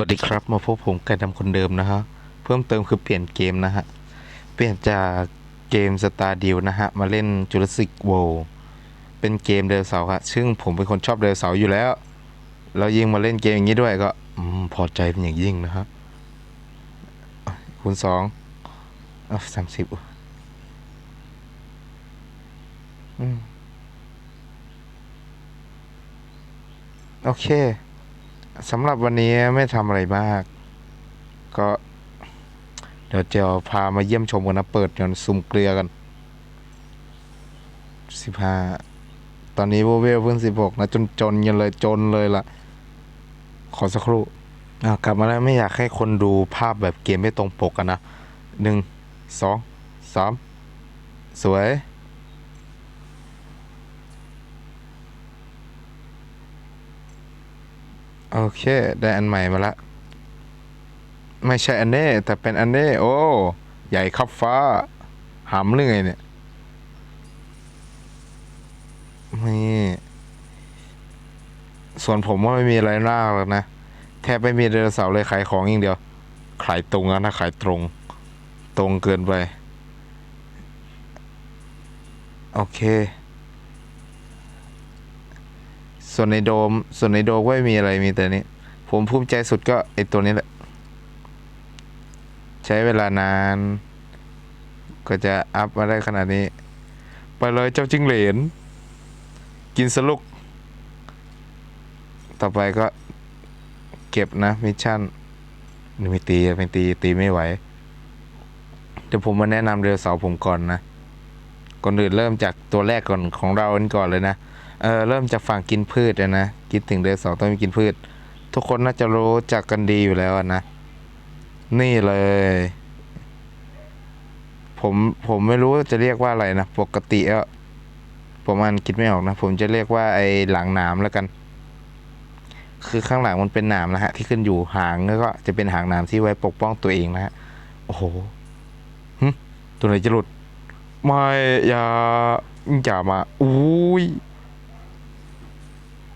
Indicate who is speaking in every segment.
Speaker 1: วัสดีครับมาพบผมกันทำคนเดิมนะฮะ เพิ่มเติมคือเปลี่ยนเกมนะฮะ เปลี่ยนจากเกมสตาร์ดิวนะฮะ มาเล่นจูราสสิกโวเป็นเกมเดลเสาครับซึ่งผมเป็นคนชอบเดลเสาอยู่แล้วแล้วยิ่งมาเล่นเกมอย่างนี้ด้วยก็อพอใจเป็นอย่างยิ่งนะฮะคูณสองสามสิบโอเค สำหรับวันนี้ไม่ทำอะไรมาก ก็ เดี๋ยวจะพามาเยี่ยมชมกันนะ เปิดกันซุ่มเกลือกันสิบห้าตอนนี้โวเวลเพิ่งสิบหกนะ จนจนๆกันเลยจนเลยล่ะ ขอสักครู่กลับมาแล้วไม่อยากให้คนดูภาพแบบเกมไม่ตรงปกกันนะหนึ่งสองสามสวย โอเค ได้อันใหม่มาละ ไม่ใช่อันเน่แต่เป็นอันเน่โอ้ ใหญ่ขับฟ้า หำหรือไงเนี่ยนี่ส่วนผมว่าไม่มีอะไรน่าหรอกนะ แทบไม่มีไดโนเสาร์เลยขายของอย่างเดียว ขายตรงนะ ขายตรง ตรงเกินไป โอเค ส่วนในโดม ส่วนในโดมก็ไม่มีอะไรมีแต่นี้ ผมภูมิใจสุดก็ไอตัวนี้แหละ ใช้เวลานาน ก็จะอัพมาได้ขนาดนี้ ไปเลยเจ้าจิ้งเหลน กินสลุก ต่อไปก็เก็บนะมิชชั่นไม่ตีไม่ตีตีไม่ไหวเดี๋ยวผมมาแนะนำเรือเสาผมก่อนนะ ก่อนอื่นเริ่มจากตัวแรกก่อนของเรากันก่อนเลยนะ เออเริ่มจากฝั่งกินพืชเลยนะคิดถึงเดือนสองต้องมีกินพืช ทุกคนน่าจะรู้จักกันดีอยู่แล้วนะ นี่เลย ผมผมไม่รู้จะเรียกว่าอะไรนะ ปกติอะผมมันคิดไม่ออกนะ ผมจะเรียกว่าไอ้หลังหนามแล้วกัน คือข้างหลังมันเป็นหนามนะฮะ ที่ขึ้นอยู่หางแล้วก็จะเป็นหางหนามที่ไว้ปกป้องตัวเองนะฮะโอ้โหหึตัวไหนจะหลุดไม่อย่าอย่ามาอุ้ย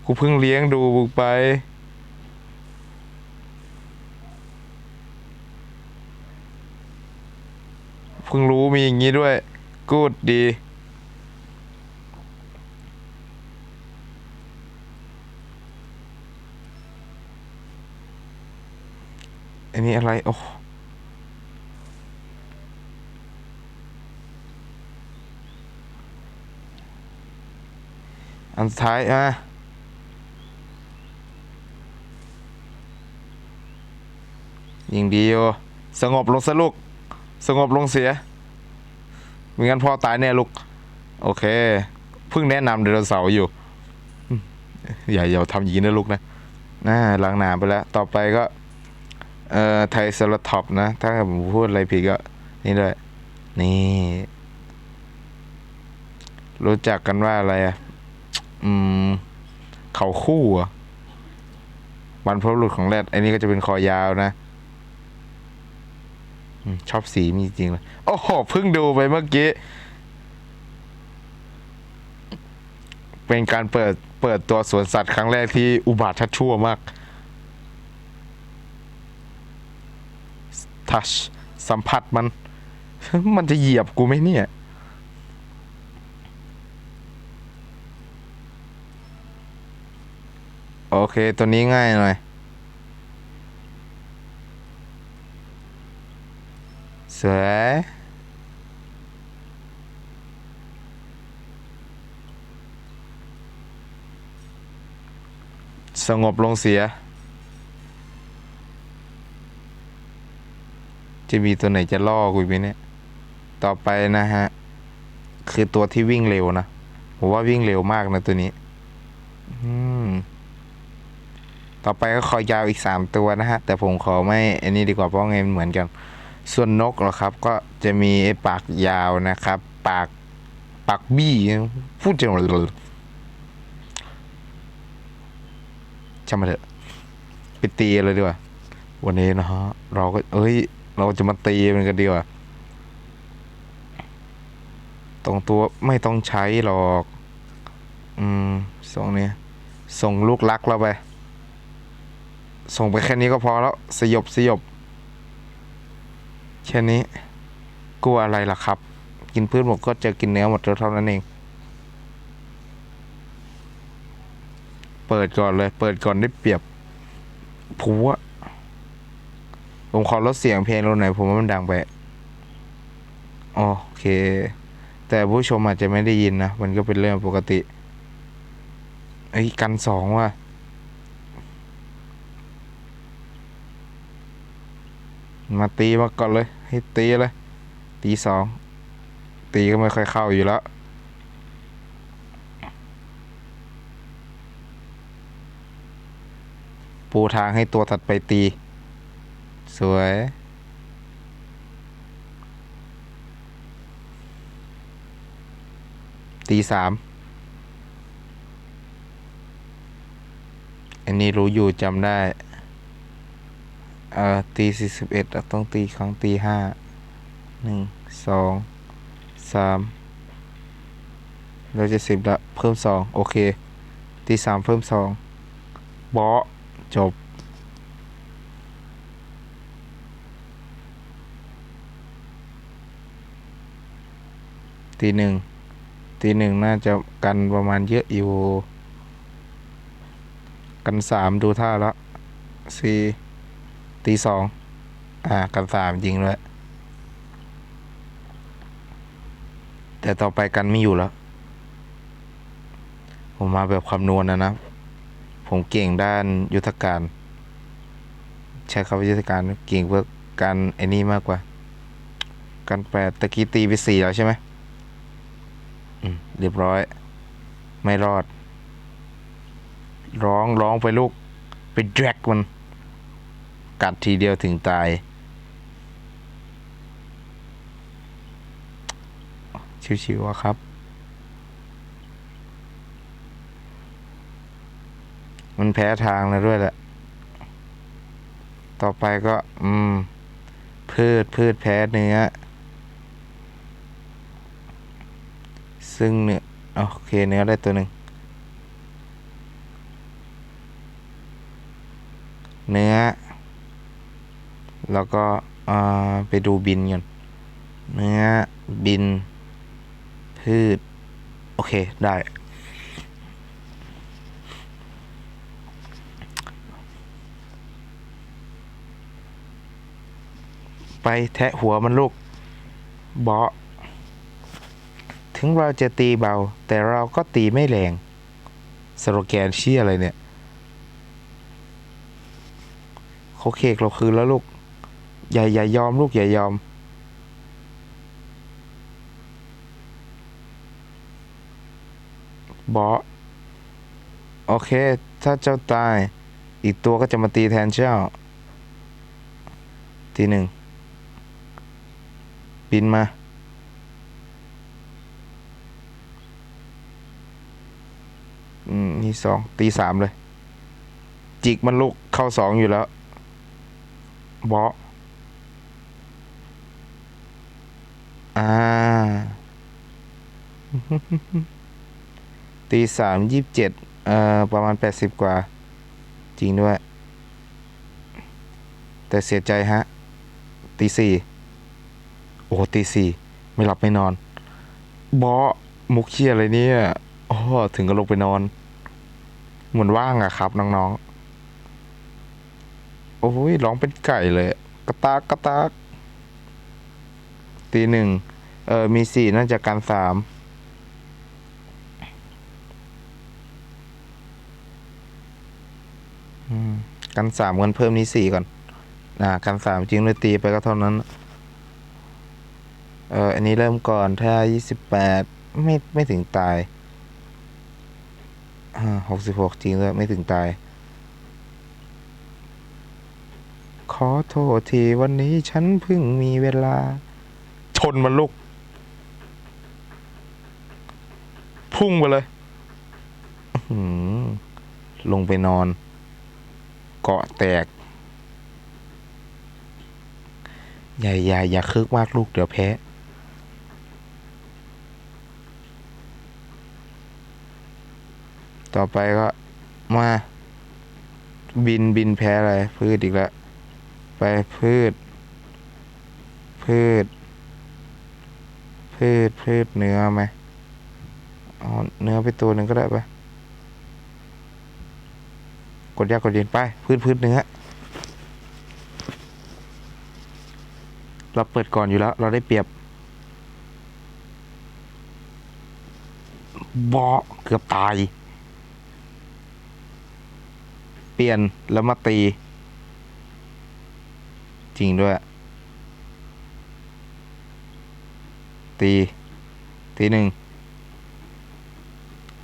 Speaker 1: กูเพิ่งเลี้ยงดูบุกไป เพิ่งรู้มีอย่างนี้ด้วย กูดดี อันนี้อะไร โอ้อันสุดท้ายอะ ยิงดีโอสงบลงซะลูก สงบลงเสียไม่งั้นพ่อตายแน่ลูก โอเค เพิ่งแนะนำไดโนเสาร์อยู่ อย่าอย่าทำอย่างนี้นะลูกนะน่าล้างน้ำไปแล้ว ต่อไปก็ เอ่อ ไทเซราทอปนะ ถ้าผมพูดอะไรผิดก็ นี่ด้วย นี่ รู้จักกันว่าอะไรอะ อืม เขาคู่อะบรรพบุรุษของแรดไอ้นี่ก็จะเป็นคอยาวนะ ชอบสีมีจริงเลยโอ้โหเพิ่งดูไปเมื่อกี้ เป็นการเปิดเปิดตัวสวนสัตว์ครั้งแรกที่อุบาทชัดชั่วมากทัชสัมผัสมัน มันจะเหยียบกูไหมเนี่ย โอเค ตัวนี้ง่ายหน่อย สวยสงบลงเสีย จะมีตัวไหนจะล่อกูไหมเนี่ย ต่อไปนะฮะ คือตัวที่วิ่งเร็วนะ ผมว่าวิ่งเร็วมากนะตัวนี้ ต่อไปก็คอยาวอีกสามตัวนะฮะ แต่ผมขอไม่อันนี้ดีกว่าเพราะไงมันเหมือนกัน ส่วนนกเหรอครับ ก็จะมีปากยาวนะครับ ปากปากบี้พูดจังเลยช่างมาเถอะไปตีเลยดีกว่า วันนี้นะฮะเราก็เอ้ย เราจะมาตีมันกันดีกว่าตรงตัวไม่ต้องใช้หรอก อืมส่งนี้ส่งลูกรักเราไป ส่งไปแค่นี้ก็พอแล้ว สยบสยบ แค่นี้กลัวอะไรล่ะครับ กินพืชหมดก็จะกินเนื้อหมดเท่านั้นเอง เปิดก่อนเลย เปิดก่อนได้เปรียบผัวผมขอลดเสียงเพลงลงหน่อยผมว่ามันดังไปโอเค แต่ผู้ชมอาจจะไม่ได้ยินนะ มันก็เป็นเรื่องปกติไอ้กันสองว่ะมาตีมาก่อนเลย ให้ตีเลย ตีสอง ตีก็ไม่ค่อยเข้าอยู่แล้ว ปูทางให้ตัวถัดไปตี สวยตีสามอันนี้รู้อยู่จำได้ เอ่อตีสี่สิบเอ็ดต้องตีครั้งตีห้าหนึ่งสองสามเราจะสิบละเพิ่มสองโอเค ตีสามเพิ่มสองบาะจบ ตีหนึ่งตีหนึ่งน่าจะกันประมาณเยอะอยู่ กันสามดูท่าล้วสี่ ตีสองอ่ากันสามจริงเลยแต่ต่อไปกันไม่อยู่แล้ว ผมมาแบบคำนวณนะนะ ผมเก่งด้านยุทธการ ใช้คำว่ายุทธการเก่งเพื่อการไอ้นี่มากกว่ากันแปดตะกี้ตีไปสี่แล้วใช่ไหมอืมเรียบร้อย ไม่รอด ร้องร้องไปลูก ไปแดกมัน กัดทีเดียวถึงตาย ชิวๆอะครับ มันแพ้ทางแล้วด้วยแหละ ต่อไปก็ อืม พืชพืชแพ้เนื้อ ซึ่งเนื้อ โอเคเนื้อได้ตัวหนึ่งเนื้อ แล้วก็ไปดูบินก่อนเนื้อบิน พืช โอเค ได้ ไปแทะหัวมันลูกเบาะถึงเราจะตีเบา แต่เราก็ตีไม่แรงสโลแกนเชี่ยอะไรเนี่ยเขาเคกเราคืนแล้วลูก อย่าอย่ายอมลูกอย่ายอม บอโอเค ถ้าเจ้าตาย อีกตัวก็จะมาตีแทนเจ้าทีหนึ่ง บินมา อืมนี่สอง ตีสามเลย จิกมันลุกเข้าสองอยู่แล้วบอส อ่าตีสามยี่สิบเจ็ดเอ่อประมาณแปดสิบกว่า จริงด้วย แต่เสียใจฮะ ตีสี่โอ้ตีสี่ไม่หลับไม่นอน บอมุกเคียอะไรเนี่ยอ๋อถึงก็ลงไปนอน เหมือนว่างอะครับ น้องๆ โอ้ยร้องเป็นไก่เลย กระตากกระตาก ตีหนึ่งเออมีสี่น่าจะการสามอืมกันสามกันเพิ่มนี้สี่ก่อน อ่า กันสามจริงเลยตีไปก็เท่านั้น เอออันนี้เริ่มก่อนถ้ายี่สิบแปดไม่ไม่ถึงตายอ่าหกสิบหกจริงเลยไม่ถึงตาย ขอโทษทีวันนี้ฉันเพิ่งมีเวลา ชนมันลุกพุ่งไปเลยลงไปนอน เกาะแตก อย่าอย่าอย่าคึกมากลูกเดี๋ยวแพ้ต่อไปก็มา บินบินแพ้อะไร พืชอีกแล้ว ไปพืช พืช พืชพืชเนื้อไหมเอาเนื้อไปตัวหนึ่งก็ได้ปะกดยากกดเย็นไป พืชพืชเนื้อ เราเปิดก่อนอยู่แล้ว เราได้เปรียบบอเกือบตาย เปลี่ยนแล้วมาตี จริงด้วย ตีตีหนึ่ง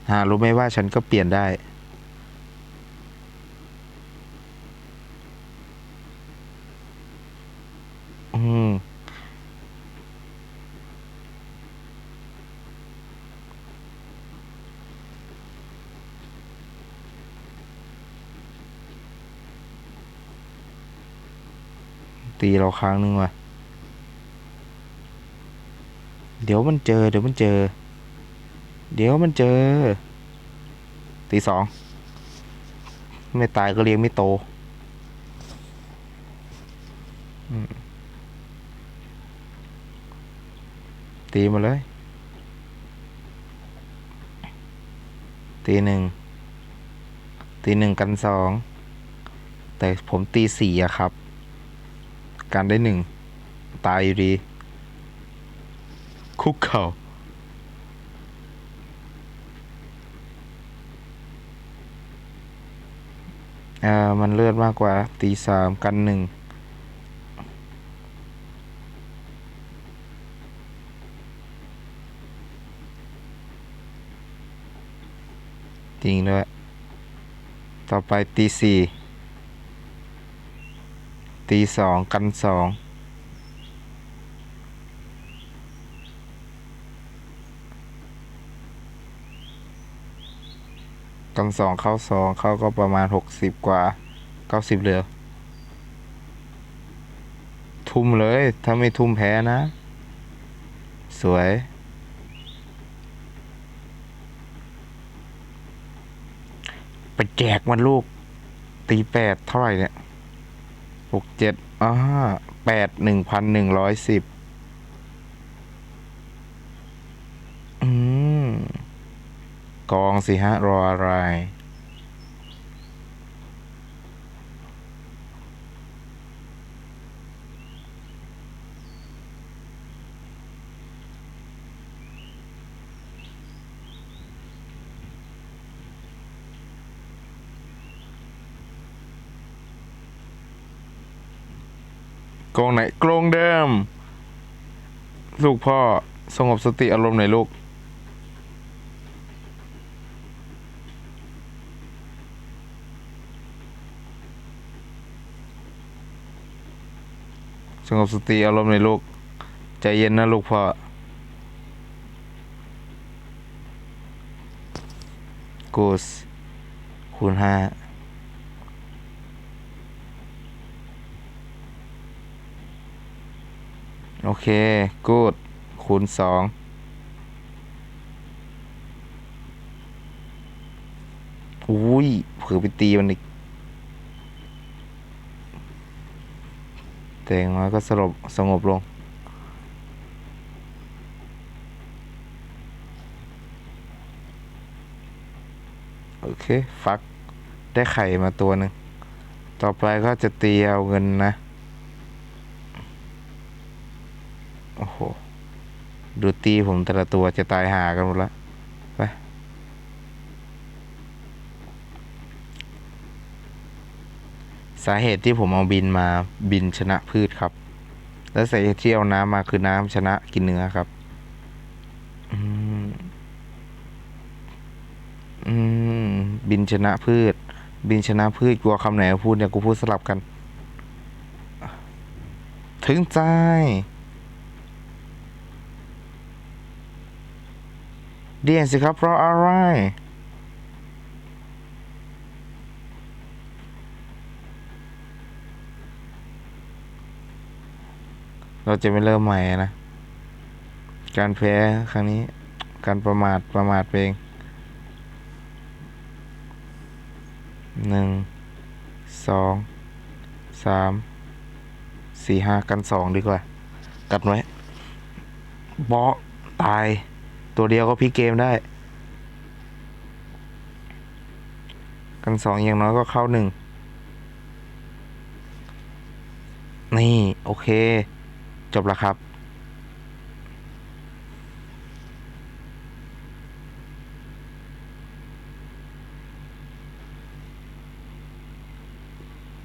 Speaker 1: หารู้ไหมว่าฉันก็เปลี่ยนได้ อืม ตีเราครั้งหนึ่งว่ะ เดี๋ยวมันเจอ เดี๋ยวมันเจอ เดี๋ยวมันเจอ ตีสอง ไม่ตายก็เลี้ยงไม่โตอืตีมาเลย ตีหนึ่ง ตีหนึ่งกันสอง แต่ผมตีสี่อะครับ การได้หนึ่ง ตายอยู่ดี คุกเข่าเอ่อมันเลือดมากกว่า ตีสามกันหนึ่งจริงด้วย ต่อไปตีสี่ตีสองกันสอง กันสองเข้าสองเข้าก็ประมาณหกสิบกว่าเก้าสิบเหลือ ทุ่มเลย ถ้าไม่ทุ่มแพ้นะ สวย ไปแจกมันลูก ตีแปดเท่าไหร่เนี่ยหกเจ็ดอ่าแปดหนึ่งพันหนึ่งร้อยสิบอืม กอง สิฮะ รออะไรกองไหนกรงเดิม ลูกพ่อสงบสติอารมณ์หน่อยลูก งบสติอารมณ์หน่อยลูก ใจเย็นนะลูกพ่อ กูสคูณห้าโอเค กูด คูณสองอุ้ยเผื่อไปตีมันอีก แต่อย่างน้อยก็สงบสงบลง โอเค ฟักได้ไข่มาตัวหนึ่ง ต่อไปก็จะตีเอาเงินนะ โอ้โห ดูตีผมแต่ละตัวจะตายหากันหมดแล้ว ไป สาเหตุที่ผมเอาบินมาบินชนะพืชครับ และสาเหตุที่เอาน้ำมาคือน้ำชนะกินเนื้อครับ อืม อืม บินชนะพืช บินชนะพืชกลัวคำไหนพูดเนี่ยกูพูดสลับกัน ถึงใจเดียนสิครับเพราะอะไร เราจะไม่เริ่มใหม่นะ การแพ้ครั้งนี้ การประมาทประมาทเองหนึ่งสองสามสี่ห้ากันสองดีกว่า กันไว้เบาะตาย ตัวเดียวก็พลิกเกมได้ กันสองอย่างน้อยก็เข้าหนึ่งนี่ โอเค จบแล้วครับ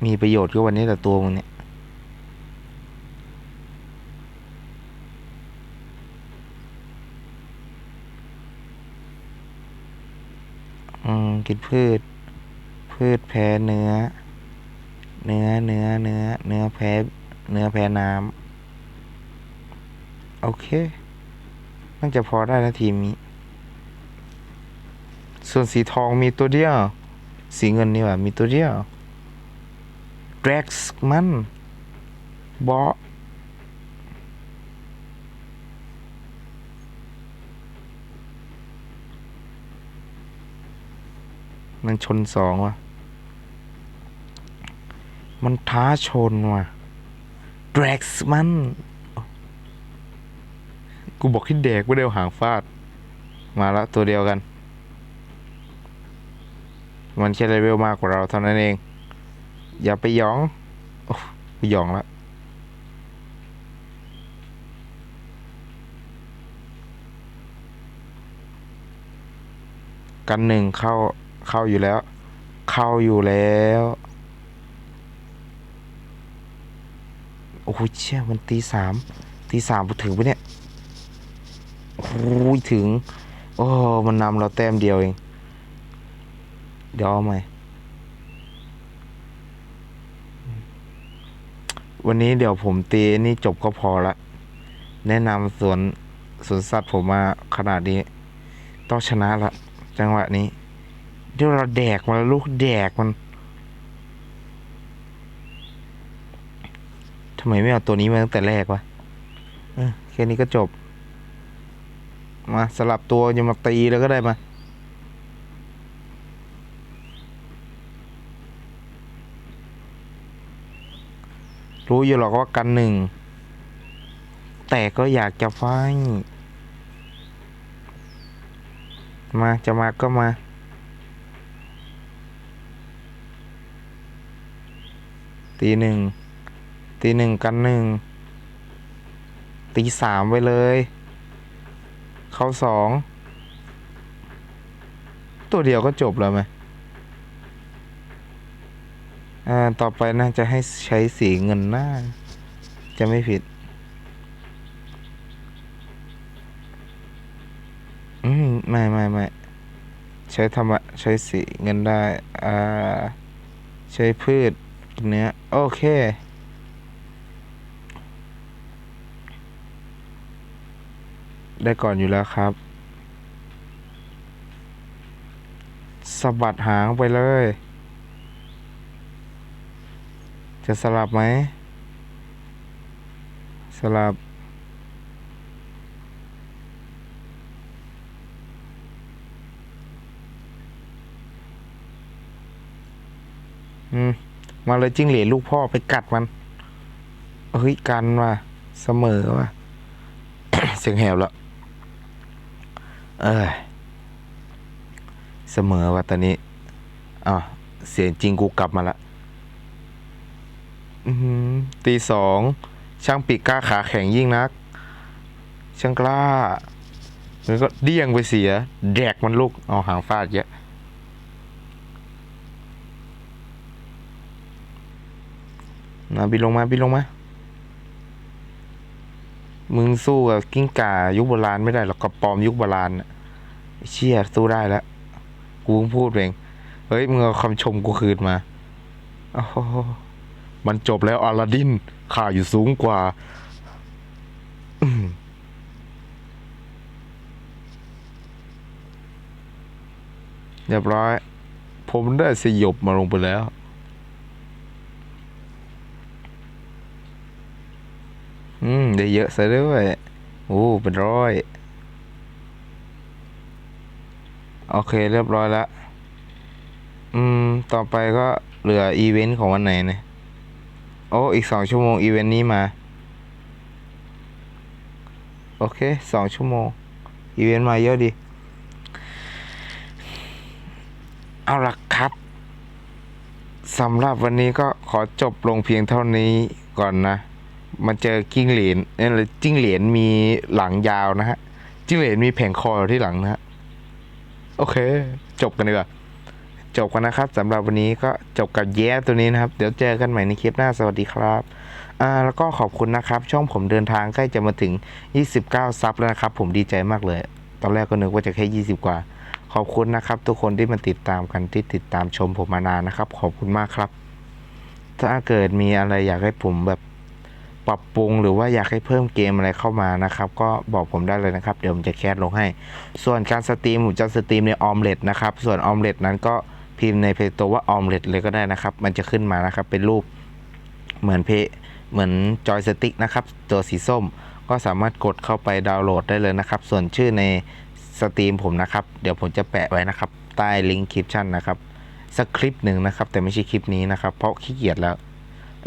Speaker 1: มีประโยชน์ก็วันนี้แต่ตัวมึงเนี่ย อืม กินพืช พืชแพ้เนื้อ เนื้อเนื้อเนื้อ เนื้อแพ้ เนื้อแพ้น้ำ โอเค น่าจะพอได้นะทีมนี้ ส่วนสีทองมีตัวเดียว สีเงินนี่ว่ามีตัวเดียว Drax มันบอมันชนสองว่ะ มันท้าชนว่ะ Drax มัน กูบอกให้แดกไม่ได้เอาหางฟาด มาล้วตัวเดียวกัน มันแค่เลเวลมากกว่าเราเท่านั้นเอง อย่าไปยองโอ้ไปยองล้วกันหนึ่งเข้าเข้าอยู่แล้ว เข้าอยู่แล้ว โอ้โหเชี่ยมันตีสามตีสามถึงปะเนี่ย โอ้ถึง โอ้มันนำเราแต้มเดียวเอง เดี๋ยวเอาใหม่ วันนี้เดี๋ยวผมตีนี่จบก็พอละ แนะนำสวนสวนสัตว์ผมมาขนาดนี้ ต้องชนะละ จังหวะนี้ เดี๋ยวเราแดกมันลูกแดกมันทำไมไม่เอาตัวนี้มาตั้งแต่แรกวะแค่นี้ก็จบ มาสลับตัวอย่ามาตีแล้วก็ได้มา รู้อยู่หรอกว่ากันหนึ่ง แต่ก็อยากจะไฟท์มาจะมาก็มาตีหนึ่งตีหนึ่งกันหนึ่งตีสามไปเลย เข้าสอง ตัวเดียวก็จบแล้วไหมอ่า ต่อไปน่าจะให้ใช้สีเงินหน้า จะไม่ผิด อืม ไม่ไม่ไม่ใช้ธรรมะใช้สีเงินได้ อ่า ใช้พืชเนื้อ โอเค ได้ก่อนอยู่แล้วครับสะบัดหางไปเลย จะสลับไหม สลับ อืม มาเลยจิ้งเหลนลูกพ่อไปกัดมัน เฮ้ย กันว่ะ เสมอว่ะ เสียงแหบแล้ว เอ้ยเสมอว่ะตอนนี้อะเสียงจริงกูกลับมาละตีสองช่างปีกกล้าขาแข็งยิ่งนัก ช่างกล้ามันก็เดี้ยงไปเสีย แดกมันลูกเอาหางฟาดเยอะมาบินลงมาบินลงมา มึงสู้กับกิ้งก่ายุคโบราณไม่ได้หรอกกระปอมยุคโบราณน่ะไอ้เชี่ยสู้ได้แล้วกูเพิ่งพูดเองเฮ้ยมึงเอาคำชมกูคืนมาโอ้มันจบแล้วอลาดินข่าอยู่สูงกว่าเรียบร้อย ผมได้สยบมาลงไปแล้ว อืม ได้เยอะซะด้วยโอ้เป็นร้อย โอเคเรียบร้อยล้วอืม ต่อไปก็เหลืออีเวนต์ของวันไหนเนี่ย โอ้ อีกสองชั่วโมงอีเวนต์นี้มา โอเคสองชั่วโมง อีเวนต์มาเยอะดี เอาละครับสำหรับวันนี้ก็ขอจบลงเพียงเท่านี้ก่อนนะ มาเจอกิ้งเหลนเนี่ยเลยจิ้งเหลนมีหลังยาวนะฮะ จิ้งเหลนมีแผงคอที่หลังนะฮะ โอเค จบกันดีกว่าจบกันนะครับสำหรับวันนี้ก็จบกับแย้ตัวนี้นะครับ เดี๋ยวเจอกันใหม่ในคลิปหน้าสวัสดีครับอ่าแล้วก็ขอบคุณนะครับ ช่องผมเดินทางใกล้จะมาถึง 29 ซับแล้วนะครับ ผมดีใจมากเลย ตอนแรกก็นึกว่าจะแค่ 20 กว่า ขอบคุณนะครับ ทุกคนที่มาติดตามกันที่ติดตามชมผมมานานนะครับ ขอบคุณมากครับ ถ้าเกิดมีอะไรอยากให้ผมแบบ ปรับปรุงหรือว่าอยากให้เพิ่มเกมอะไรเข้ามานะครับ ก็บอกผมได้เลยนะครับ เดี๋ยวผมจะแคสลงให้ ส่วนการสตรีมผมจะสตรีมในออมเล็ตนะครับ ส่วนออมเล็ตนั้นก็พิมพ์ในเพจตัวว่าออมเล็ตเลยก็ได้นะครับ มันจะขึ้นมานะครับ เป็นรูปเหมือนเพเหมือนจอยสติ๊กนะครับ ตัวสีส้มก็สามารถกดเข้าไปดาวน์โหลดได้เลยนะครับ ส่วนชื่อในสตรีมผมนะครับ เดี๋ยวผมจะแปะไว้นะครับ ใต้ลิงก์คลิปชั่นนะครับสักคลิปหนึ่งนะครับ แต่ไม่ใช่คลิปนี้นะครับ เพราะขี้เกียจแล้ว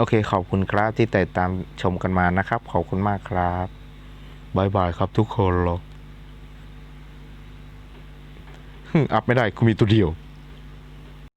Speaker 1: โอเคขอบคุณครับที่ติดตามชมกันมานะครับ ขอบคุณมากครับบายบายครับทุกคนหรออัพไม่ได้กูมีตัวเดียว